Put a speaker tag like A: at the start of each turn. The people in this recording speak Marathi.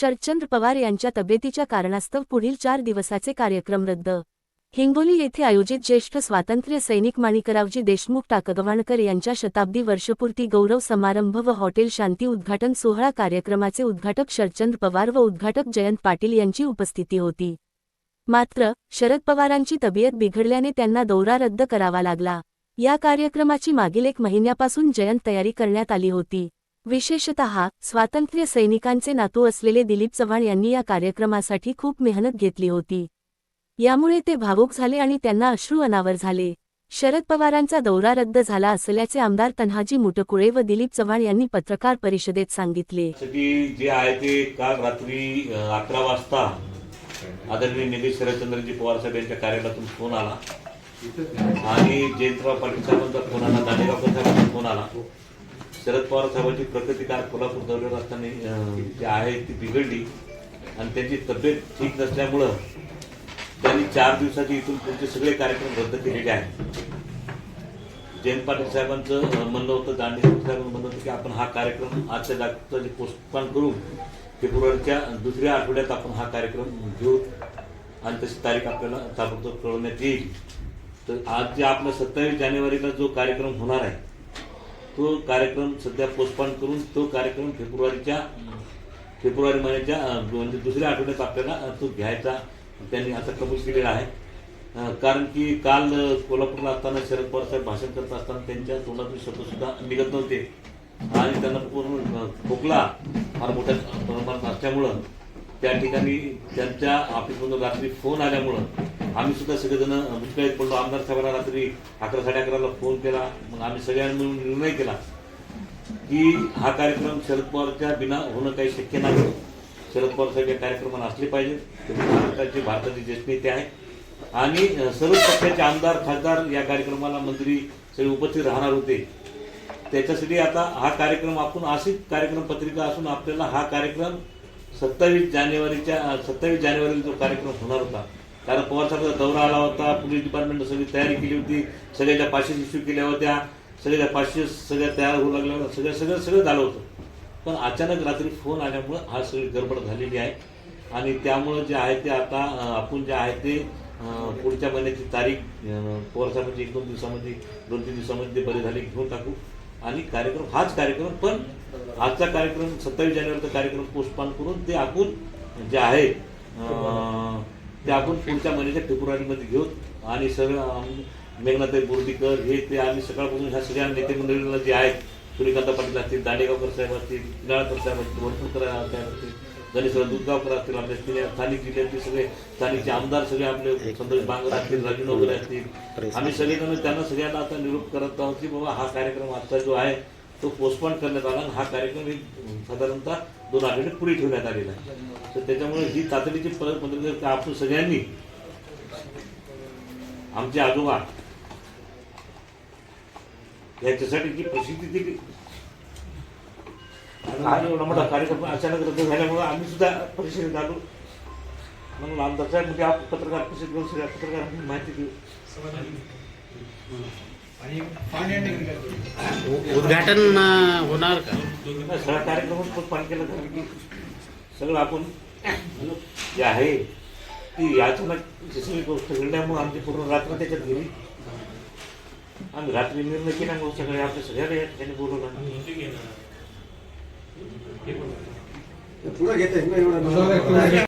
A: शरदचंद्र पवार यांच्या तब्येतीच्या कारणास्तव पुढील चार दिवसाचे कार्यक्रम रद्द. हिंगोली येथे आयोजित ज्येष्ठ स्वातंत्र्य सैनिक माणिकरावजी देशमुख टाकगव्हाणकर यांच्या शताब्दी वर्षपूर्ती गौरव समारंभ व हॉटेल शांती उद्घाटन सोहळा कार्यक्रमाचे उद्घाटक शरदचंद्र पवार व उद्घाटक जयंत पाटील यांची उपस्थिती होती. मात्र शरद पवारांची तब्येत बिघडल्याने त्यांना दौरा रद्द करावा लागला. या कार्यक्रमाची मागील एक महिन्यापासून जयंत तयारी करण्यात आली होती. विशेषत स्वातंत्र्य सैनिकांचे नातू असलेले दिलीप चव्हाण यांनी या कार्यक्रमासाठी खूप मेहनत घेतली होती. यामुळे ते भावूक झाले आणि त्यांना अश्रू अनावर झाले. शरद पवारांचा दौरा रद्द झाला असल्याचे आमदार तन्हाजी मुटकुळे व दिलीप चव्हाण यांनी पत्रकार परिषदेत सांगितले.
B: जे आहे ते काल रात्री अकरा वाजता आदरणीय निलेश शरदचंद्रजी पवार साहेब यांच्या कार्यालयातून फोन आला. आणि जयंतराव पाटील साहेबांचा फोन आला दांडेगावकर साहेबांचा फोन आला. शरद पवार साहेबांची प्रकृती काल कोल्हापूर दौऱ्यावर असताना जी आहे ती बिघडली. आणि त्यांची तब्येत ठीक नसल्यामुळं त्यांनी चार दिवसाचे इथून पुढचे सगळे कार्यक्रम रद्द केलेले आहेत. जयंत पाटील साहेबांचं म्हणणं होतं गांधी साहेबांचं म्हणणं होतं की आपण हा कार्यक्रम आजच्या जागचा जे पोस्टपोन करू फेब्रुवारीच्या दुसऱ्या आठवड्यात आपण हा कार्यक्रम घेऊ आणि तशी तारीख आपल्याला ताबडतोब कळवण्यात येईल. तर आज जे आपला सत्तावीस जानेवारीला जो कार्यक्रम होणार आहे तो कार्यक्रम सध्या पोस्टपॉन करून तो कार्यक्रम फेब्रुवारीच्या फेब्रुवारी महिन्याच्या म्हणजे दुसऱ्या आठवड्यात आपल्याला तो घ्यायचा. त्यांनी आता कबूल केलेला आहे. कारण की काल कोल्हापूरला असताना शरद पवार साहेब भाषण करत असताना त्यांच्या तोंडातून शब्दसुद्धा निघत नव्हते. आणि त्यांना पूर्ण खोकला फार मोठ्या प्रमाणात असल्यामुळं त्या ठिकाणी त्यांच्या ऑफिसमधून रात्री फोन आल्यामुळं आम्ही सुद्धा सगळेजण दुष्काळीत पडलो आमदार साहेबांना रात्री अकरा साडे अकराला फोन केला. मग आम्ही सगळ्यांनी मिळून निर्णय केला की हा कार्यक्रम शरद पवारच्या बिना होणं काही शक्य नाही. शरद पवार साहेब या कार्यक्रमाला असले पाहिजे. म्हणजे भारताचे भारताचे ज्येष्ठ नेते आहे आणि सर्व पक्षाचे आमदार खासदार या कार्यक्रमाला मंत्री सगळे उपस्थित राहणार होते. त्याच्यासाठी आता हा कार्यक्रम आपण अशी कार्यक्रम पत्रिका असून आपल्याला हा कार्यक्रम सत्तावीस जानेवारीच्या सत्तावीस जानेवारीला जो कार्यक्रम होणार होता कारण पवार साहेबांचा दौरा आला होता पोलीस डिपार्टमेंटनं सगळी तयारी केली होती सगळ्याच्या पाचशे इश्यू केल्या होत्या सगळ्या पाचशे सगळ्या तयार होऊ लागल्या होत्या सगळं सगळं सगळं झालं होतं. पण अचानक रात्री फोन आल्यामुळं हा सगळी गडबड झालेली आहे. आणि त्यामुळं जे आहे ते आता आपण जे आहे ते पुढच्या महिन्याची तारीख पवार साहेबांची एक दोन दिवसामध्ये दोन तीन दिवसामध्ये ते बरे झाले घेऊन टाकू. आणि कार्यक्रम हाच कार्यक्रम पण आजचा कार्यक्रम सत्तावीस जानेवारीचा कार्यक्रम पोस्टपान करून ते आपण जे आहे ते आपण पुढच्या महिन्याच्या फेब्रुवारीमध्ये घेऊ आणि सगळं अं, मेघनाथाई बोर्डीकर हे ते आम्ही सकाळपासून ह्या सगळ्या नेते मंडळींना जे आहेत सूर्यकांत पाटील असतील दांडेगावकर साहेब असतील किनाळकर साहेब असतील वरपूरकर साहेब असतील गणेश दुधगावकर असतील आपल्या स्थानिक जिल्ह्यातले सगळे स्थानिकचे आमदार सगळे आपले संतोष बांगर असतील राजू वगैरे असतील आम्ही सगळेजण त्यांना सगळ्यांना आता निरोप करत आहोत की बाबा हा कार्यक्रम आजचा जो आहे तो पोस्टपोन करण्यात आला आणि हा कार्यक्रम एक साधारणतः दोन आठवडे पुढे ठेवण्यात आलेला आहे. तर त्याच्यामुळे ही तातडीची परत म्हणजे आपण सगळ्यांनी आमचे आजोबा याच्यासाठी जी प्रसिद्धी दिली एवढा मोठा कार्यक्रम अचानक रद्द झाल्यामुळे आम्ही सुद्धा परिषदेत आलो म्हणून आमदार साहेब म्हणजे पत्रकार परिषद पत्रकार माहिती देऊ
C: उद्घाटन होणार का?
B: सगळा कार्यक्रमच पोस्टपोन केला कारण की सगळं आपण जे आहे ती अचानक ही सगळी गोष्ट घडल्यामुळे आमची पूर्ण रात्र त्याच्यात गेली. आम्ही रात्री निर्णय केल्यामुळे सगळे आपल्या सगळ्याला या ठिकाणी बोलवलं.
D: पुढे घेत